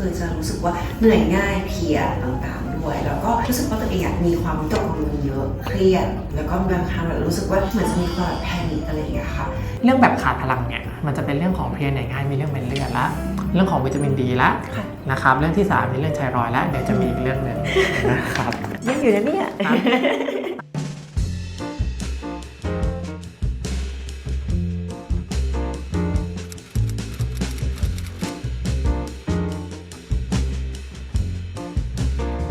คือจะรู้สึกว่าเหนื่อยง่ายเพลียต่างๆด้วย แล้วก็รู้สึกว่าตัวเองอะมีความวิตกกังวลเยอะเครียดแล้วก็บางครั้งแบบรู้สึกว่าเหมือนจะมีความแบบแพนิคอะไรอย่างเงี้ยค่ะเรื่องแบบขาดพลังเนี่ยมันจะเป็นเรื่องของเพลียเหนื่อยง่ายมีเรื่องเป็นเลือดละเรื่องของวิตามินดีละค่ะนะครับเรื่องที่3มีเรื่องไทรอยด์ละเดี๋ยวจะมีอีกเรื่องหนึ่งนะครับยังอยู่นะเนี่ย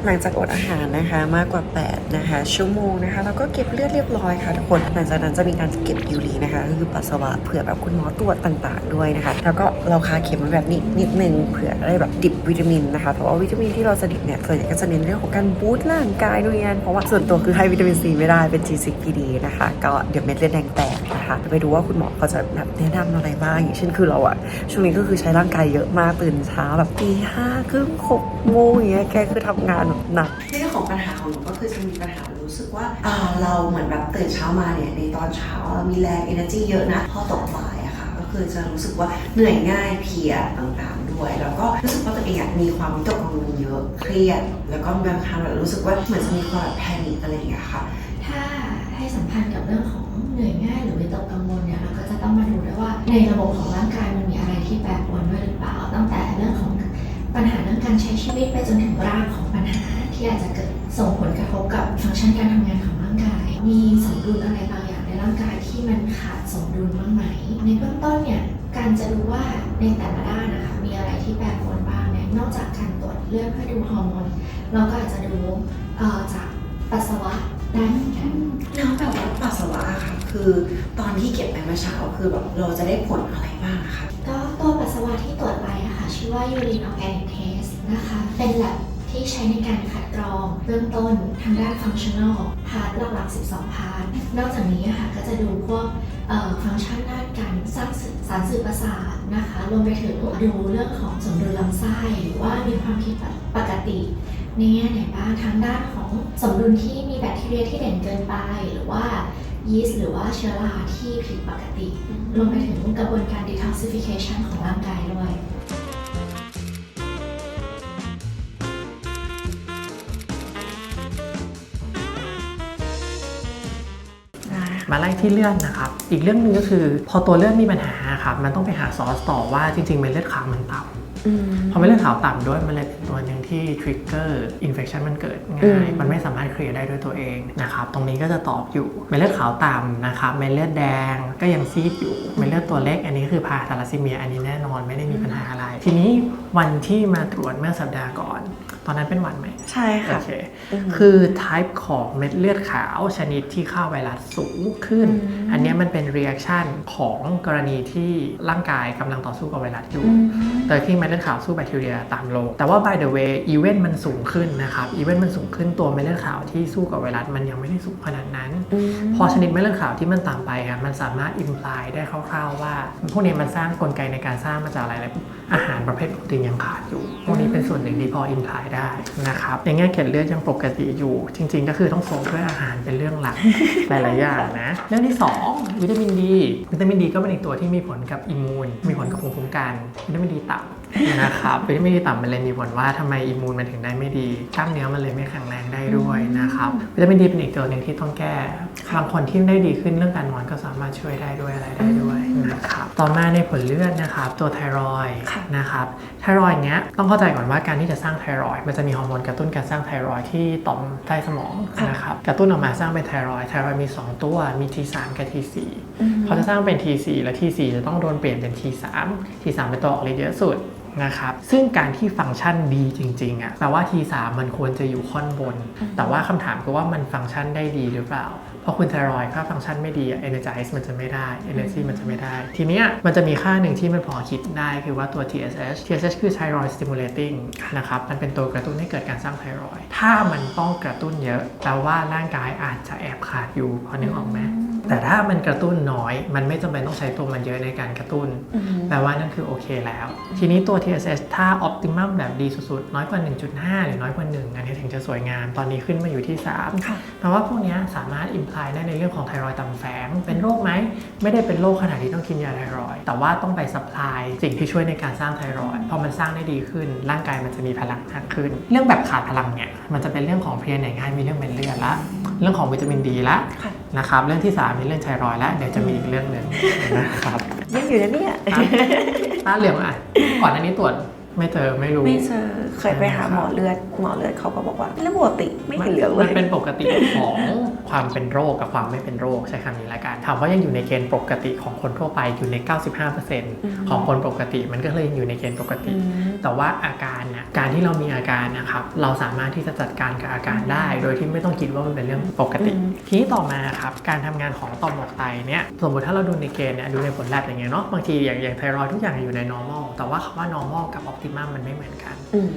หลังจากอดอาหารนะคะมากกว่า 8 นะคะ ชั่วโมงนะคะแล้วก็เก็บเลือดเรียบร้อยค่ะทุกคนหลังจากนั้นจะมีการเก็บยูรีนะคะก็คือปัสสาวะเผื่อแบบคุณหมอตรวจต่างๆ ด้วยนะคะ แล้วก็เราคาเข็มแบบนี้นิดนึงเผื่อได้แบบดิบวิตามินนะคะเพราะว่าวิตามินที่เราจะดิบเนี่ยส่วนใหญ่ก็จะเน้นเรื่องของการบูสต์ร่างกายด้วยกันเพราะว่าส่วนตัวคือให้วิตามินซีไม่ได้เป็น G6PD นะคะ ก็เดี๋ยวเม็ดเลือดแดงแตก นะคะไปดูว่าคุณหมอเขาจะแบบแนะนำอะไรบ้างอย่างเช่นคือเราอะช่วงนี้ก็คือใช้ร่างกายเยอะมากตื่นเช้าแบบตีห้าครึ่งหกโมงอย่างเงี้ยแกคือทำงานแบบหนักเรื่องของปัญหาของหนูก็คือจะมีปัญหารู้สึกว่าอ่าเราเหมือนแบบตื่นเช้ามาเนี่ยในตอนเช้าเรามีแรง energy เยอะนะพอตกบ่ายอะค่ะก็คือจะรู้สึกว่าเหนื่อยง่ายเพลียต่างๆด้วย แล้วก็รู้สึกว่าตัวเองอะมีความวิตกกังวลเยอะเครียด แล้วก็บางครั้งแบบรู้สึกว่าเหมือนจะมีความแบบแพนิคอะไรอย่างเงี้ยค่ะ ถ้าให้สัมพันธ์กับเรื่องของ เหนื่อยง่ายหรือวิตกกังวลเนี่ยเราก็จะต้องมาดูด้วยว่าในระบบของร่างกายมันมีอะไรที่แปรปรวนด้วยหรือเปล่า ตั้งแต่เรื่องของปัญหาเรื่องการใช้ชีวิตไปจนถึงรากของปัญหาที่อาจจะเกิดส่งผลกระทบกับฟังก์ชันการทำงานของร่างกาย มีสมดุลอะไรบางอย่างในร่างกายที่มันขาดสมดุลบ้างไหม ในเบื้องต้นเนี่ยการจะดูว่าในแต่ละด้านนะคะมีอะไรที่แปรปรวนบ้างเนี่ยนอกจากการตรวจเลือดเพื่อดูฮอร์โมนเราก็อาจจะดูจากปัสสาวะได้เหมือน นแล้วแบบวัดปัสสาวะค่ะ คือตอนที่เก็บไปเมื่อเช้าคือแบบเราจะได้ผลอะไรบ้างอะคะ ก็ตัวปัสสาวะที่ตรวจไปนะคะชื่อว่า urine organic test นะคะ เป็นแลบ ที่ใช้ในการคัดกรองเบื้องต้นทางด้าน functional พาร์ทหลักๆ 12 พาร์ท นอกจากนี้ค่ะก็จะดูพวกฟังก์ชันด้านการสร้างสื่อสารสื่อประสาทนะคะ รวมไปถึงดูเรื่องของสมดุลลำไส้หรือว่ามีความผิดปกติในแง่ไหนบ้างทางด้านของสมดุลที่มีแบคทีเรียที่เด่นเกินไป หรือว่ายีสต์หรือว่าเชื้อราที่ผิดปกติ รวมไปถึงกระบวนการ detoxification ของร่างกายด้วย มาไล่ที่เลือดนะครับ อีกเรื่องหนึ่งก็คือ พอตัวเลือดมีปัญหาครับ มันต้องไปหาซอสต่อว่าจริงๆเม็ดเลือดขาวมันต่ำพอเม็ดเลือดขาวต่ำด้วยมันเลยเป็นตัวหนึ่งที่ทริกเกอร์อินเฟคชันมันเกิดอืง่ายมมันไม่สามารถเคลียร์ได้ด้วยตัวเองนะครับ ตรงนี้ก็จะตอบอยู่เม็ดเลือดขาวต่ำนะครับเม็ดเลือดแดงก็ยังซีดอยู่เม็ดเลือดตัวเล็ก อันนี้คือพาทาลัสซีเมียอันนี้แน่นอนไม่ได้มีปัญหาอะไร ทีนี้วันที่มาตรวจเมื่อสัปดาห์ก่อนต อนนั้นเป็นหวัดไหมใช่โอค่ะเค คือ type ของเม็ดเลือดขาวชนิดที่ค่าไวรัสสูงขึ้นอืมอันเนี้ยมันเป็น reaction ของกรณีที่ร่างกายกำลังต่อสู้กับไวรัสอยู่แต่ที่เม็ดเลือดขาวสู้แบคทีเรียตามโลกแต่ว่า by the way อีเวนต์มันสูงขึ้นนะครับอีเวนต์มันสูงขึ้นตัวเม็ดเลือดขาวที่สู้กับไวรัสมันยังไม่ได้สูงขนาดนั้น พอชนิดเม็ดเลือดขาวที่มันต่ำไปครับมันสามารถ imply ได้คร่าวๆว่า พวกนี้มันสร้างกลไกในการสร้างมาจากอะไรอะไรอาหารประเภทโปรตีนยังขาดอยู่ พวกนี้เป็นส่วนหนึ่งที่พอ imply ได้นะครับในแง่เกล็ดเลือดยังปกติอยู่ จริง ๆ ก็คือต้องโฟกัสด้วยอาหารเป็นเรื่องหลักหลายๆอย่างนะเรื่องที่ 2 วิตามินดีวิตามินดีก็เป็นอีกตัวที่มีผลกับอิมมูนมีผลกับภูมิคุ้มกันวิตามินดีต่ำ นะครับวิตามินดีต่ำมันเลยมีผลว่าทำไมอิมมูนมันถึงได้ไม่ดีกล้ามเนื้อมันเลยไม่แข็งแรงได้ด้วยนะครับวิตามินดีเป็นอีกตัวหนึ่งที่ต้องแก้บางคนที่ได้ดีขึ้นเรื่องการนอนก็สามารถช่วยได้ด้วยอะไรได้ด้วยนะครับต่อมาในผลเลือดนะครับตัวไทรอยด์ค่ะนะครับไทรอยด์เนี้ยต้องเข้าใจก่อนว่าการที่จะสร้างไทรอยด์มันจะมีฮอร์โมนกระตุ้นการสร้างไทรอยด์ที่ต่อมใต้สมองนะครับกระตุ้นออกมาสร้างเป็นไทรอยด์ไทรอยด์มี 2 ตัวมี T3 กับ T4 พอจะสร้างเป็น T4 และ T4 จะต้องโดนเปลี่ยนเป็น T3 T3 เป็นตัวออกฤทธิ์เยอะสุด นะครับ ซึ่งการที่ฟังก์ชันดีจริงๆอะแปลว่า T3 มันควรจะอยู่ค่อนบน แต่ว่าคำถามคือว่ามันฟังก์ชันได้ดีหรือเปล่าเพราะคุณไทรอยด์ค่าฟังก์ชันไม่ดีอะ energize มันจะไม่ได้ energy มันจะไม่ได้ ทีเนี้ยมันจะมีค่าหนึ่งที่มันพอคิดได้คือว่าตัว TSH TSH คือ thyroid stimulating นะครับ มันเป็นตัวกระตุ้นให้เกิดการสร้างไทรอยด์ถ้ามันต้องกระตุ้นเยอะแปลว่าร่างกายอาจจะแอบขาดอยู่พอนึกออกไหม แต่ถ้ามันกระตุ้นน้อย มันไม่จำเป็นต้องใช้ตัวมันเยอะในการกระตุ้นอืมแปลว่านั่นคือโอเคแล้ว ทีนี้ตัว TSH ถ้า optimum แบบดีสุดๆ น้อยกว่า 1.5 หรือน้อยกว่า 1 อันนี้ถึงจะสวยงาม ตอนนี้ขึ้นมาอยู่ที่3ค่ะแปลว่าพวกเนี้ยสามารถ imply ได้ในเรื่องของไทรอยด์ต่ำแฝง เป็นโรคไหม ไม่ได้เป็นโรคขนาดที่ต้องกินยาไทรอยด์แต่ว่าต้องไป supply สิ่งที่ช่วยในการสร้างไทรอยด์พอมันสร้างได้ดีขึ้น ร่างกายมันจะมีพลังมากขึ้น เรื่องแบบขาดพลังเนี่ยมันจะเป็นเรื่องของเพลียเหนื่อยง่ายมีเรื่องเป็นเลือดละ เรื่องของวิตามินดีละค่ะนะครับเรื่องที่สามมีเรื่องไทรอยด์ละเดี๋ยวจะมีอีกเรื่องหนึ่งนะครับ ยังอยู่นะเนี่ย ตาเหลืองอะก่อนอันนี้ตรวจ ไม่เจอไม่รู้ ไม่เจอเคยไปหาหมอเลือดหมอเลือดเขาก็บอกว่าเรื่องปกติไม่เห็นเหลืองเลมัยนเป็นปกติของความเป็นโรคกับความไม่เป็นโรคใช้คำนี้ละกันถามว่ายังอยู่ในเกณฑ์ปกติของคนทั่วไปอยู่ใน 95%ของคนปกติมันก็เลยยังอยู่ในเกณฑ์ปกติ แต่ว่าอาการนะการที่เรามีอาการนะครับเราสามารถที่จะจัดการกับอาการได้ โดยที่ไม่ต้องคิดว่ามันเป็นเรื่องปกติอืมทีนี้ต่อมาครับการทำงานของต่อมหมวกไตเนี่ยสมมติถ้าเราดูในเกณฑ์เนี่ยดูในผลแลบอย่างเงี้ยเนาะบางทีอย่างอย่างไทรอยด์ทุกอย่างอยู่ใน normal แต่ว่าคำว่า normal กับ optimum มันไม่เหมือนกันอืม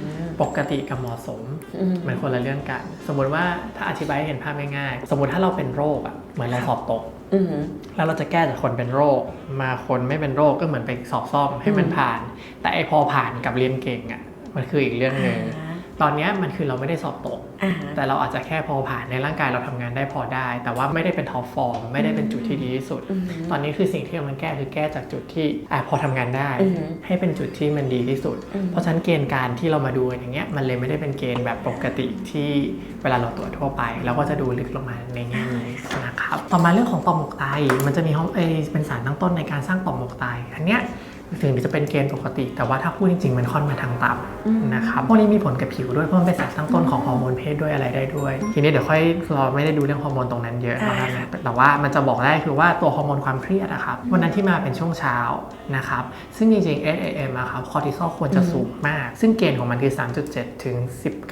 ปกติกับเหมาะสมอืมมันคนละเรื่องกัน สมมติว่าถ้าอธิบายให้เห็นภาพง่ายๆ สมมติถ้าเราเป็นโรคอะเหมือนเราสอบตกอืมแล้วเราจะแก้จากคนเป็นโรค มาคนไม่เป็นโรคก็เหมือนไปสอบซ่อมให้มันอืมผ่าน แต่ไอพอผ่านกับเรียนเก่งอะมันคืออีกเรื่องหนึ่ง ตอนเนี้ยมันคือเราไม่ได้สอบตกอ่าแต่เราอาจจะแค่พอผ่านในร่างกายเราทำงานได้พอได้ แต่ว่าไม่ได้เป็นท็อปฟอร์มไม่ได้เป็นจุดที่ดีที่สุดอืมตอนนี้คือสิ่งที่เรามันแก้คือแก้จากจุดที่อะพอทำงานได้อืมให้เป็นจุดที่มันดีที่สุดอืมเพราะฉะนั้นเกณฑ์การที่เรามาดูกันอย่างเงี้ยมันเลยไม่ได้เป็นเกณฑ์แบบปกติที่เวลาเราตรวจทั่วไปเราก็จะดูลึกลงมาในแง่นี้นะครับต่อมาเรื่องของต่อมหมวกไตมันจะมีฮอร์เอยเป็นสารตั้งต้นในการสร้างต่อมหมวกไตอันเนี้ย ถึงจะเป็นเกณฑ์ปกติ แต่ว่าถ้าพูดจริงๆ มันค่อนมาทางต่อืมำนะครับพวกนี้มีผลกับผิวด้วยเพราะมันเป็นสารตั้งต้นของฮอร์โมนเพศด้วยอะไรได้ด้วย ทีนี้เดี๋ยวค่อยเราไม่ได้ดูเรื่องฮอร์โมนตรงนั้นเยอะได้นะครับค่ะแต่ว่ามันจะบอกได้คือว่าตัวฮอร์โมนความเครียดอะครับวันนั้นที่มาเป็นช่วงเช้านะครับซึ่งจริงๆ SAM อะครับคอร์ติซอลควรจะสูงมาก ซึ่งเกณฑ์ของมันคือ 3.7 ถึง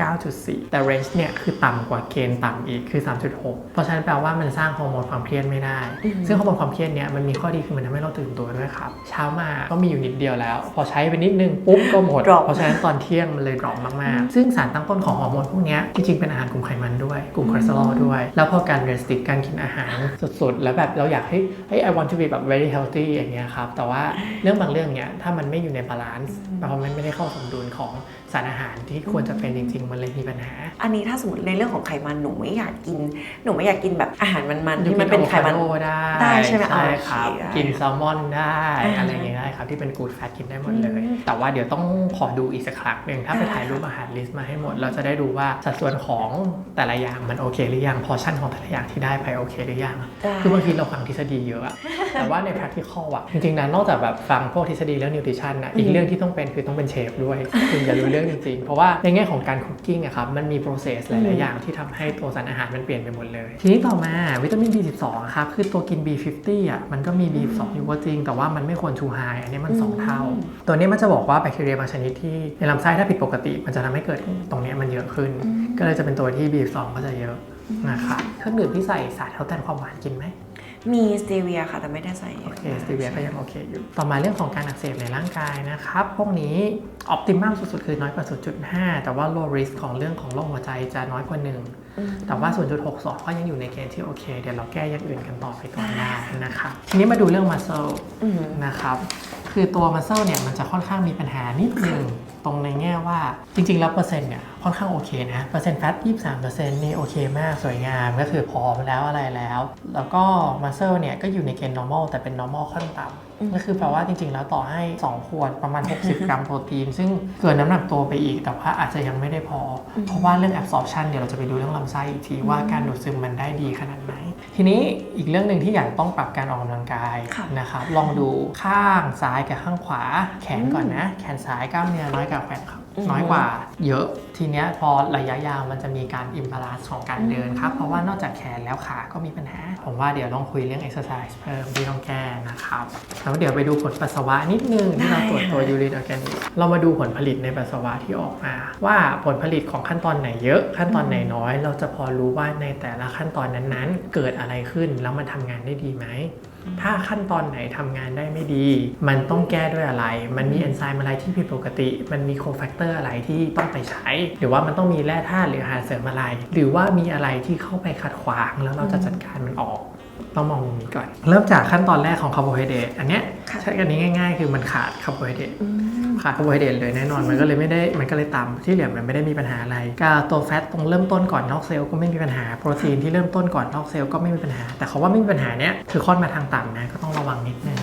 19.4 แต่ range เนี่ยคือต่ำกว่าเกณฑ์ต่ำอีกคือ 3.6 เพราะฉะนั้นแปลว่ามันสร้างฮอร์โมนความเครียดไม่ได้อืมซึ่งฮอร์โมนความเครียดเนี่ยมันมีข้อดีคือมันทำให้เราตื่นตัวด้วยครับเช้ามาก็มีอยู่นิดเดียวแล้ว พอใช้ไปนิดนึงปุ๊บก็หมด Drop เพราะฉะนั้นตอนเที่ยงมันเลยดรอปมาก ๆ ซึ่งสารตั้งต้นของฮอร์โมนพวกเนี้ยจริง ๆ เป็นอาหารกลุ่มไขมันด้วย กลุ่มคอเลสเตอรอลด้วย แล้วพอการเรสติกการกินอาหารสุด ๆ แล้วแบบเราอยากให้เฮ้ย I want to be แบบ very healthy อย่างเงี้ยครับ แต่ว่าเรื่องบางเรื่องเนี้ยถ้ามันไม่อยู่ในบาลานซ์แปลว่ามันไม่ได้เข้าสมดุลของสารอาหารที่ควรจะเป็นจริง ๆ มันเลยมีปัญหา อันนี้ถ้าสมมติในเรื่องของไขมันหนูไม่อยากกิน หนูไม่อยากกินแบบอาหารมันๆที่มันเป็นไขมันยูกิอะโวคาโดได้ได้ใช่ไหมใช่โอเคครับได้กินแซลมอนได้อ่าอะไรอย่างเงี้ย ได้ครับที่เป็นกูดแฟตกินได้หมดเลยอืมแต่ว่าเดี๋ยวต้องขอดูอีกสักครั้งหนึ่งถ้าไปได้ถ่ายรูปอาหารลิสต์มาให้หมด เราจะได้ดูว่าสัดส่วนของแต่ละอย่างมันโอเคหรือยังพอชั่นของแต่ละอย่างที่ได้ไปโอเคหรือยังได้คือบางทีเราฟังทฤษฎีเยอะอะแต่ว่าใน practical อะจริงๆนะนอกจากแบบฟังพวกทฤษฎีเรื่อง nutrition นะอีกเรื่องที่ต้องเป็นคือต้องเป็นเชฟด้วยถึงจะรู้เรื่องจริงๆ เพราะว่าในแง่ของการ cooking อะครับมันมี process หลายๆอย่างที่ทำให้ตัวสารอาหารมันเปลี่ยนไปหมดเลย ทีนี้ต่อมาวิตามิน B12 อะครับคือตัวกิน B50 อะมันก็มี B12 อยู่ก็จริงแต่ว่ามันไม่ควร too high อันนี้มัน 2 เท่า ตัวนี้มันจะบอกว่าแบคทีเรียบางชนิดที่ในลำไส้ถ้าผิดปกติ มันจะทำให้เกิดตรงเนี้ยมันเยอะขึ้น ก็เลยจะเป็นตัวที่ B12 ก็จะเยอะนะครับเครื่องดื่มที่ใส่สารทดแทนความหวานกินไหม มีสเตเวียค่ะแต่ไม่ได้ใส่โอเคสตีเวียก็ยังโอเคอยู่ ต่อมาเรื่องของการอักเสบในร่างกายนะครับ พวกนี้ออ t ติมัมสุดๆ คือน้อยกว่า 0.5 แต่ว่า low risk ของเรื่องของโรคหัวใจจะน้อยกว่า1แต่ว่า 0.62 ก็ยังอยู่ในเกณฑ์ที่โอเค เดี๋ยวเราแก้อย่างอื่นกันต่อไปก่อนได้นะครับ ทีนี้มาดูเรื่อง muscle อืม นะครับ คือตัวมัสเซลเนี่ยมันจะค่อนข้างมีปัญหานิดนึงตรงในแง่ว่าจริงๆ แล้วเปอร์เซ็นต์เนี่ยค่อนข้างโอเคนะเปอร์เซ็นต์แฟตยี่สามเปอร์เซ็นต์นี่โอเคมากสวยงามก็คือพร้อมแล้วอะไรแล้ว แล้วก็มัสเซลเนี่ยก็อยู่ในเกณฑ์ normal แต่เป็น normal ขั้นต่ำ ก็คือแปลว่าจริงๆ แล้วต่อให้ 2 ขวดประมาณ 60 กรัมโปรตีน ซึ่งเกินน้ำหนักตัวไปอีก แต่ว่าอาจจะยังไม่ได้พอ เพราะว่าเรื่อง absorption เดี๋ยวเราจะไปดูเรื่องลำไส้อีกทีว่าการดูดซึมมันได้ดีขนาดไหน ทีนี้อีกเรื่องหนึ่งที่อยากต้องปรับการออกกำลังกายค่ะนะครับลองดูข้างซ้ายกับข้างขวา แขนก่อนนะ แขนซ้ายกล้ามเนื้อน้อยกว่าแขนขวาอืมน้อยกว่าเยอะทีเนี้ยพอระยะยาวมันจะมีการอิมบาลานซ์ของการเดินครับ เพราะว่านอกจากแขนแล้วขาก็มีปัญหา ผมว่าเดี๋ยวลองคุยเรื่อง exercise เพิ่มที่ต้องแก้นะครับแล้วเดี๋ยวไปดูผลปัสสาวะนิดนึงที่เราตรวจตัวยูรินออร์แกนิกเรามาดูผลผลิตในปัสสาวะที่ออกมา ว่าผลผลิตของขั้นตอนไหนเยอะขั้นตอนไหนน้อย เราจะพอรู้ว่าในแต่ละขั้นตอนนั้นๆ เกิดอะไรขึ้นแล้วมันทำงานได้ดีไหม ถ้าขั้นตอนไหนทำงานได้ไม่ดี มันต้องแก้ด้วยอะไร มันมีเอนไซม์อะไรที่ผิดปกติ มันมีโคแฟกเตอร์อะไรที่ต้องไปใช้ หรือว่ามันต้องมีแร่ธาตุหรืออาหารเสริมอะไร หรือว่ามีอะไรที่เข้าไปขัดขวางแล้วเราจะจัดการมันออกต้องมองมุมนี้ก่อน เริ่มจากขั้นตอนแรกของคาร์โบไฮเดรตอันเนี้ยค่ะใช้กันนี้ง่าย ๆ คือมันขาดคาร์โบไฮเดรตอืม ขาดคาร์โบไฮเดรตเลยแน่นอนมันก็เลยไม่ได้มันก็เลยต่ำที่เหลือมันไม่ได้มีปัญหาอะไรก็ตัวแฟตตรงเริ่มต้นก่อนนอกเซลล์ก็ไม่มีปัญหาโปรตีนที่เริ่มต้นก่อนนอกเซลล์ก็ไม่มีปัญหา แต่เขาว่าไม่มีปัญหาเนี้ยคือค่อนมาทางต่ำนะก็ต้องระวังนิดนึง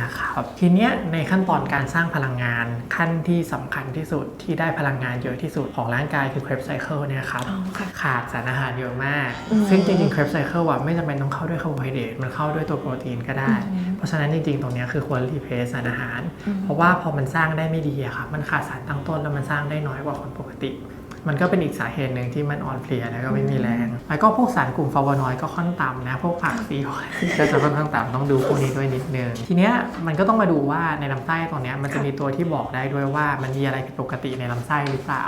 นะครับทีเนี้ยในขั้นตอนการสร้างพลังงานขั้นที่สำคัญที่สุดที่ได้พลังงานเยอะที่สุดของร่างกายคือเครปไซเคิลเนี่ยครับอ๋อค่ะขาดสารอาหารเยอะมากอืมซึ่งจริงๆ Krebs Cycle อะไม่จำเป็นต้องเข้าด้วยคาร์โบไฮเดรตมันเข้าด้วยตัวโปรตีนก็ได้อืมเพราะฉะนั้นจริงๆ ตรงเนี้ยคือควรรีเพสสารอาหารอืมเพราะว่าพอมันสร้างได้ไม่ดีอะครับมันขาดสารตั้งต้นแล้วมันสร้างได้น้อยกว่าคนปกติ มันก็เป็นอีกสาเหตุหนึ่งที่มันอ่อนเพลียแล้วก็ไม่มีแรง แล้วก็พวกสารกลุ่มฟลาโวนอยด์ก็ค่อนต่ำนะ พวกผักซีอิ๊วก็จะค่อนข้างต่ำต้องดูพวกนี้ด้วยนิดนึง ทีเนี้ยมันก็ต้องมาดูว่าในลำไส้ตรงเนี้ยมันจะมีตัวที่บอกได้ด้วยว่ามันมีอะไรผิดปกติในลำไส้หรือเปล่า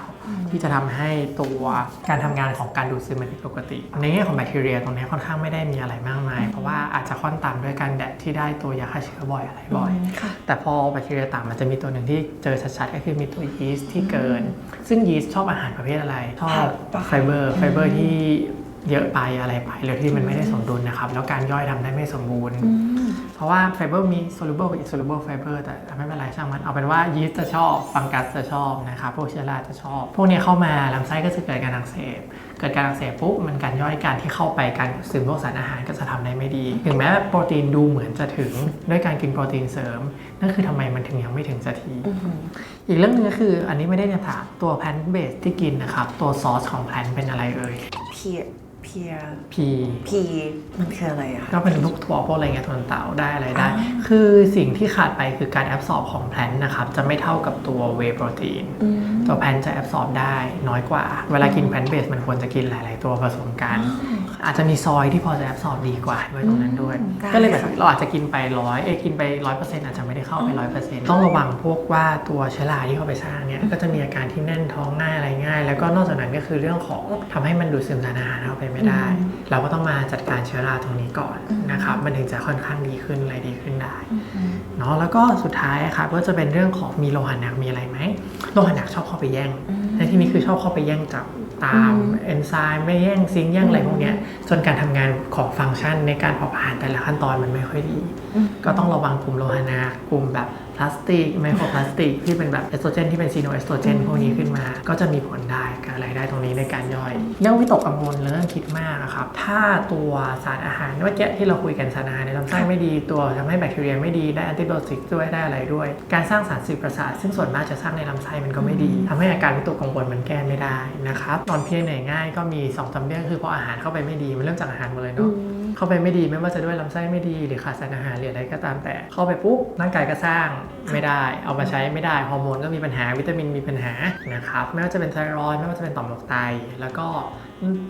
ที่จะทำให้ตัวการทำงานของการดูดซึมมันผิดปกติ ในแง่ของแบคทีเรียตรงนี้ค่อนข้างไม่ได้มีอะไรมากมาย เพราะว่าอาจจะค่อนต่ำด้วยการแดดที่ได้ตัวยาฆ่าเชื้อบ่อยอะไรบ่อยค่ะแต่พอแบคทีเรียต่ำมันจะมีตัวหนึ่งที่เจอชัดๆก็คือมีตัวยีสต์ที่เกิน ซึ่งยีสต์ชอบอาหารประเภทอะไรชอบไฟเบอร์ไฟเบอร์ที่เยอะไปอะไรไปหรือที่มันไม่ได้สมดุลนะครับ แล้วการย่อยทำได้ไม่สมบูรณ์อืม เพราะว่าไฟเบอร์มี soluble กับ insoluble fiber แต่ไม่เป็นไรช่างมัน เอาเป็นว่ายีสต์จะชอบ ฟังกัสจะชอบนะครับ พวกเชื้อราจะชอบ พวกเนี้ยเข้ามาลำไส้ก็จะเกิดการอักเสบ เกิดการอักเสบปุ๊บ มันการย่อยการที่เข้าไปการซึมพวกสารอาหารก็จะทำได้ไม่ดี ถึงแม้โปรตีนดูเหมือนจะถึงด้วยการกินโปรตีนเสริม นั่นคือทำไมมันถึงยังไม่ถึงสักทีอืมอีกเรื่องหนึงก็คืออันนี้ไม่ได้จะถามตัวแพนเบสที่กินนะครับ ตัวซอสของแพนเป็นอะไรเอ่ยเพีย เพียพี พีมันคืออะไรอะคะก็เป็นลูกถั่วพวกอะไรเงี้ยถั่วเต่าได้อะไรได้ อ่า คือสิ่งที่ขาดไปคือการแอบสอบของแพลนนะครับ จะไม่เท่ากับตัวเวโปรตีน อืมตัวแพลนจะแอบสอบได้น้อยกว่า เวลากินแพลนเบสมันควรจะกินหลาย ๆ ตัวผสมกัน อาจจะมีซอยที่พอจะแอบสอบดีกว่าด้วยตรงนั้นด้วยอืมได้ก็เลยแบบค่ะ เราอาจจะกินไปร้อยเอยกินไปร้อยเปอร์เซ็นต์อาจจะไม่ได้เข้าไปร้อยเปอร์เซ็นต์ต้องระวังพวกว่าตัวเชื้อราที่เข้าไปสร้างเนี่ยก็จะมีอาการที่แน่นท้องง่ายอะไรง่าย แล้วก็นอกจากนั้นก็คือเรื่องของทำให้มันดูดซึมสารอาหารเข้าไปไม่ได้ เราก็ต้องมาจัดการเชื้อราตรงนี้ก่อนนะครับมันถึงจะค่อนข้างดีขึ้นอะไรดีขึ้นได้ เนาะแล้วก็สุดท้ายครับก็จะเป็นเรื่องของมีโลหะหนักมีอะไรไหมโลหะหนักชอบเข้าไปแย่งอืมในที่นี้คือชอบเข้าไปแย่งจับ ตามเอนไซม์ไม่แย่งซิงแย่งอะไรพวกเนี้ยจนการทำงานของฟังก์ชันในการเผาผลาญแต่ละขั้นตอนมันไม่ค่อยดี ก็ต้องระวังกลุ่มโลหะหนักกลุ่มแบบพลาสติกไมโครพลาสติกที่เป็นแบบเอสโตรเจนที่เป็นซีโนเอสโตรเจนพวกนี้ขึ้นมา ก็จะมีผลได้กับอะไรได้ตรงนี้ในการย่อยเรื่องวิตกกังวลเรื่องคิดมากอะครับ ถ้าตัวสารอาหารเมื่อกี้ที่เราคุยกันสารอาหารในลำไส้ไม่ดีตัวทำให้แบคทีเรียไม่ดีได้แอนติไบโอติกด้วยได้อะไรด้วย การสร้างสารสื่อประสาทซึ่งส่วนมากจะสร้างในลำไส้มันก็ไม่ดีทำให้อาการวิตกกังวลมันแก้ไม่ได้นะครับนอนเพลียเหนื่อยง่ายก็มีสองสามเรื่องคือพออาหารเข้าไปไม่ดีมันเริ่มจากอาหารหมดเลยอืเนาะม เข้าไปไม่ดีไม่ว่าจะด้วยลำไส้ไม่ดีหรือขาดสารอาหารหรืออะไรก็ตามแต่ เข้าไปปุ๊บร่างกายก็สร้างไม่ได้ เอามาใช้ไม่ได้ฮอร์โมนก็มีปัญหาวิตามินมีปัญหานะครับไม่ว่าจะเป็นไทรอยด์ไม่ว่าจะเป็นต่อมหมวกไต แล้วก็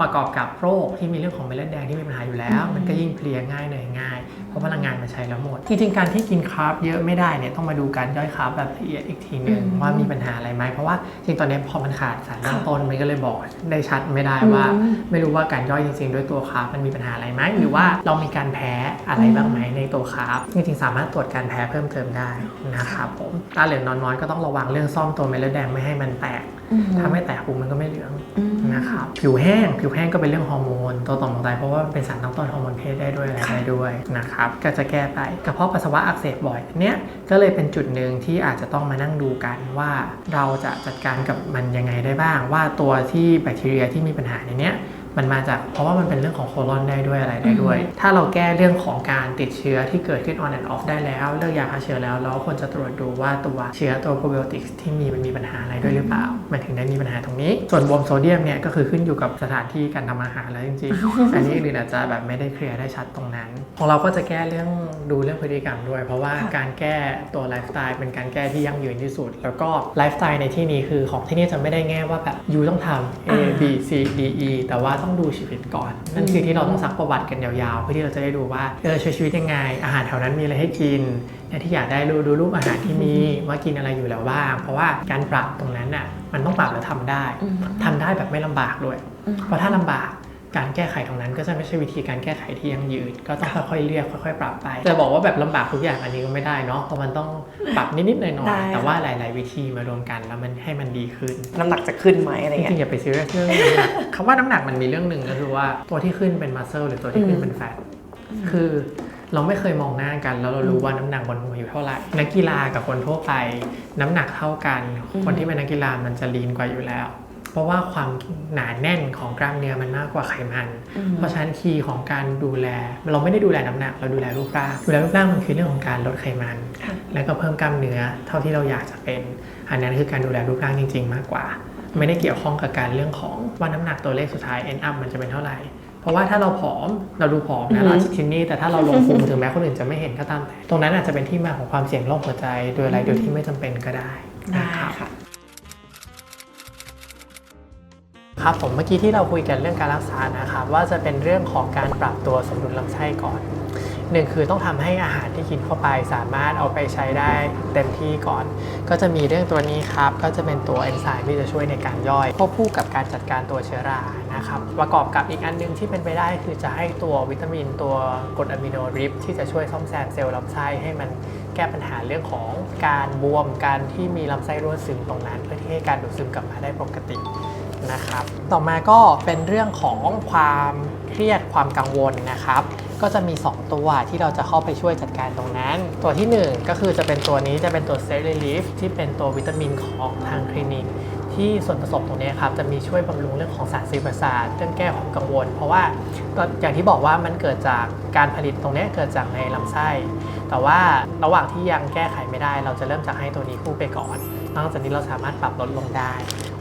ประกอบกับโรคที่มีเรื่องของเม็ดเลือดแดงที่มีปัญหาอยู่แล้ว มันก็ยิ่งเพลียง่ายเหนื่อยง่าย ราะพลังงานมันใช้แล้วหมด จริงๆ การที่กินคาร์บเยอะไม่ได้เนี่ยต้องมาดูการย่อยคาร์บแบบละเอียดอีกทีหนึ่งอืมว่ามีปัญหาอะไรไหมเพราะว่าจริงๆตอนนี้พอมันขาดสารตั้งต้นมันก็เลยบอกได้ชัดไม่ได้ว่าอืมไม่รู้ว่าการย่อยจริงๆ ด้วยตัวคาร์บมันมีปัญหาอะไรไหมหรือว่าเรามีการแพ้อะไรบ้างไหมในตัวคาร์บจริงๆ สามารถตรวจการแพ้เพิ่มเติมได้นะครับผมตาเหลืองนอนน้อยก็ต้องระวังเรื่องซ่อมตัวเม็ดเลือดแดงไม่ให้มันแตกอืมถ้าไม่แตกปุ๊บมันก็ไม่เหลืองอืมนะครับผิวแห้งผิวแห้งก็เป็นเรื่องฮอร์โมนตัวต่อมของไตเพราะว่ามันเป็นสารตั้งต้นฮอร์โมนเพศได้ด้วยอะไรได้ด้วยนะครับก็จะแก้ไปกระเพาะปัสสาวะอักเสบบ่อยเนี้ยก็เลยเป็นจุดหนึ่งที่อาจจะต้องมานั่งดูกันว่าเราจะจัดการกับมันยังไงได้บ้าง ว่าตัวที่แบคทีเรียที่มีปัญหาในเนี้ย มันมาจากเพราะว่ามันเป็นเรื่องของโคลอนได้ด้วยอะไรได้ด้วย ถ้าเราแก้เรื่องของการติดเชื้อที่เกิดขึ้น on and off ได้แล้ว เลิกยาฆ่าเชื้อแล้วเราควรจะตรวจดูว่าตัวเชื้อตัวโปรไบโอติกส์ที่มีมันมีปัญหาอะไรด้วยหรือเปล่า มันถึงได้มีปัญหาตรงนี้ ส่วนบวมโซเดียมเนี่ยก็คือขึ้นอยู่กับสถานที่การทำอาหารแล้วจริงๆ อันนี้อื่นอาจจะแบบไม่ได้เคลียร์ได้ชัดตรงนั้น ของเราก็จะแก้เรื่องดูเรื่องพฤติกรรมด้วย เพราะว่าการแก้ตัวไลฟ์สไตล์เป็นการแก้ที่ยั่งยืนที่สุด แล้วก็ไลฟ์สไตล์ในที่นี้คือของที่นี่จะไม่ได้แง่ว่าแบบยูต้องทำ A B C D E แต่ว่าต้องดูชีวิตก่อน นั่นคือที่เราต้องซักประวัติกันยาวๆ เพื่อที่เราจะได้ดูว่าเออใช้ชีวิตยังไง อาหารแถวนั้นมีอะไรให้กินเนี่ยที่อยากได้ดูดูรูปอาหารที่มีว่ากินอะไรอยู่แล้วบ้าง เพราะว่าการปรับตรงนั้นน่ะมันต้องปรับแล้วทำได้อืมทำได้แบบไม่ลำบากด้วยอืมเพราะถ้าลำบาก การแก้ไขตรงนั้นก็จะไม่ใช่วิธีการแก้ไขที่ยั่งยืน ก็ต้องค่อยๆเรียกค่อยๆ ปรับไปจะบอกว่าแบบลำบากทุกอย่างอันนี้ก็ไม่ได้เนาะเพราะมันต้องปรับนิดๆหน่อยได้ๆแต่ว่าหลาย ๆ วิธีมารวมกันแล้วมันให้มันดีขึ้น น้ำหนักจะขึ้นไหมอะไรจเงี้ริงๆยอย่าไปซีเรียสเรื่องน้ำหนักคำว่าน้ำหนักมันมีเรื่องหนึ่งก็คือว่าตัวที่ขึ้นเป็นมัสเซลหรือตัวที่ขึ้นเป็นแฟตคือเราไม่เคยมองหน้ากัน แล้วเรารู้ว่าน้ำหนักบนหัวอยู่เท่าไหร่นักกีฬากับคนทั่วไป น้ำหนักเท่ากันอืมคนที่เป็นนักกีฬามันจะลีนกว่าอยู่แล้วเพ ราะว่าความหนาแน่นของกล้ามเนื้อมันมากกว่าไขมันอืมเพราะฉะนั้นคีย์ของการดูแล เราไม่ได้ดูแลน้ำหนัก เราดูแลรูปร่างดูแลรูปร่างมันคือเรื่องของการลดไขมันค่ะแล้วก็เพิ่มกล้ามเนื้อเท่าที่เราอยากจะเป็น อันนั้นคือการดูแลรูปร่างจริง ๆ มากกว่า ไม่ได้เกี่ยวข้องกับการเรื่องของว่าน้ำหนักตัวเลขสุดท้าย end up มันจะเป็นเท่าไหร่เพราะว่าถ้าเราผอมเราดูผอมอือนะฮึเราอาจจะทินนี่แต่ถ้าเราลงพุงถึงแม้คนอื่นจะไม่เห็นก็ตามแต่ตรงนั้นอาจจะเป็นที่มาของความเสี่ยงโรคหัวใจโดยอะไรโดยที่ไม่จำเป็นก็ได้ได้นะครับค่ะ ครับผมเมื่อกี้ที่เราคุยกันเรื่องการรักษานะครับว่าจะเป็นเรื่องของการปรับตัวสมดุลลำไส้ก่อนหนึ่งคือต้องทำให้อาหารที่กินเข้าไปสามารถเอาไปใช้ได้เต็มที่ก่อน ก็จะมีเรื่องตัวนี้ครับ ก็จะเป็นตัวเอนไซม์ที่จะช่วยในการย่อยควบคู่กับการจัดการตัวเชื้อรานะครับประกอบกับอีกอันหนึงที่เป็นไปได้คือจะให้ตัววิตามินตัวกรดอะมิโนริบที่จะช่วยซ่อมแซมเซลล์ลำไส้ให้มันแก้ปัญหาเรื่องของการบวมการที่มีลำไส้รั่วซึมตรงนั้น เพื่อที่ให้การดูดซึมกลับมาได้ปกติ นะครับ ต่อมาก็เป็นเรื่องของความเครียดความกังวลนะครับ ก็จะมี 2 ตัวที่เราจะเข้าไปช่วยจัดการตรงนั้น ตัวที่ 1 ก็คือจะเป็นตัวนี้จะเป็นตัวเซล l ลีฟที่เป็นตัววิตามินของทางคลินิกที่ส่วนผสมตรงนี้ครับจะมีช่วยบำรุงเรื่องของสารสื่อประสาทเรื่องแก้ความกังวล เพราะว่าอย่างที่บอกว่ามันเกิดจากการผลิตตรงนี้เกิดจากในลำไส้ แต่ว่าระหว่างที่ยังแก้ไขไม่ได้ เราจะเริ่มจากให้ตัวนี้คู่ไปก่อนนอกจากนี้เราสามารถปรับลดลงได้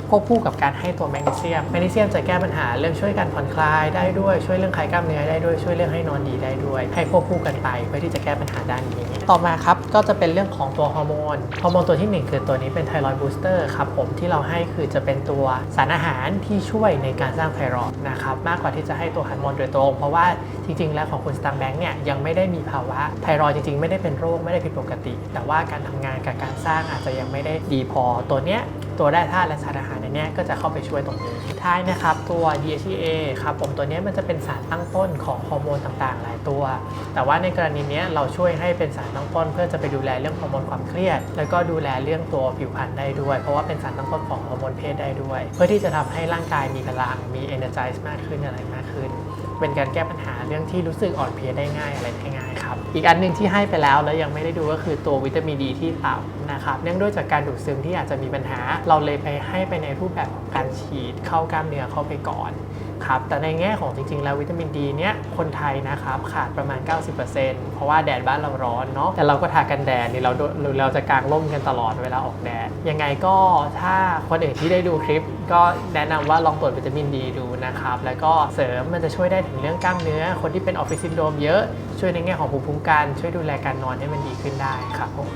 ควบคู่กับการให้ตัวแมกนีเซียม แมกนีเซียมจะแก้ปัญหาเรื่องช่วยการผ่อนคลายได้ด้วย ช่วยเรื่องคลายกล้ามเนื้อได้ด้วยช่วยเรื่องให้นอนดีได้ด้วย ให้ควบคู่กันไปเพื่อที่จะแก้ปัญหาด้านนี้ ต่อมาครับก็จะเป็นเรื่องของตัวฮอร์โมน ฮอร์โมนตัวที่หนึ่งคือตัวนี้เป็นไทรอยด์บูสเตอร์ครับผมที่เราให้คือจะเป็นตัวสารอาหารที่ช่วยในการสร้างไทรอยด์นะครับมากกว่าที่จะให้ตัวฮอร์โมนโดยตรง เพราะว่าจริง ๆ แล้วของคุณสตาร์แบงค์เนี่ยยังไม่ได้มีภาวะไทรอยด์จริง ๆ ไม่ได้เป็นโรคไม่ได้ผิดปกติ แต่ว่าการทำงานกับการสร้างอาจจะยังไม่ได้ดีพอตัวเนี้ย ตัวแร่ธาตุและสารอาหารในนี้ก็จะเข้าไปช่วยตรงนี้ท้ายนะครับตัว DHEA ครับผมตัวนี้มันจะเป็นสารตั้งต้นของฮอร์โมนต่างๆ หลายตัว แต่ว่าในกรณีนี้เราช่วยให้เป็นสารตั้งต้น เพื่อจะไปดูแลเรื่องฮอร์โมนความเครียด แล้วก็ดูแลเรื่องตัวผิวพรรณได้ด้วย เพราะว่าเป็นสารตั้งต้นของฮอร์โมนเพศได้ด้วย เพื่อที่จะทำให้ร่างกายมีพลังมี energize มากขึ้นอะไรมากขึ้น เป็นการแก้ปัญหาเรื่องที่รู้สึกอ่อนเพลียได้ง่ายอะไรได้ง่าย ครับอีกอันหนึ่งที่ให้ไปแล้วแล้วยังไม่ได้ดูก็คือตัววิตามินดีที่ต่ำนะครับเนื่องด้วยจากการดูดซึมที่อาจจะมีปัญหา เราเลยไปให้ไปในรูปแบบของการฉีดเข้ากล้ามเนื้อเข้าไปก่อนครับแต่ในแง่ของจริงๆ แล้ววิตามินดีเนี้ยคนไทยนะครับขาดประมาณ 90%เพราะว่าแดดบ้านเราร้อนเนาะแต่เราก็ทากันแดดนี่เราเราจะกางร่มกันตลอดเวลาออกแดด ยังไงก็ถ้าคนอื่นที่ได้ดูคลิป ก็แนะนำว่าลองตรวจวิตามินดีดูนะครับแล้วก็เสริมมันจะช่วยได้ถึงเรื่องกล้ามเนื้อ คนที่เป็นออฟฟิศซินโดรมเยอะช่วยในแง่ของภูมิคุ้มกันช่วยดูแลการนอนให้มันดีขึ้นได้ครับผม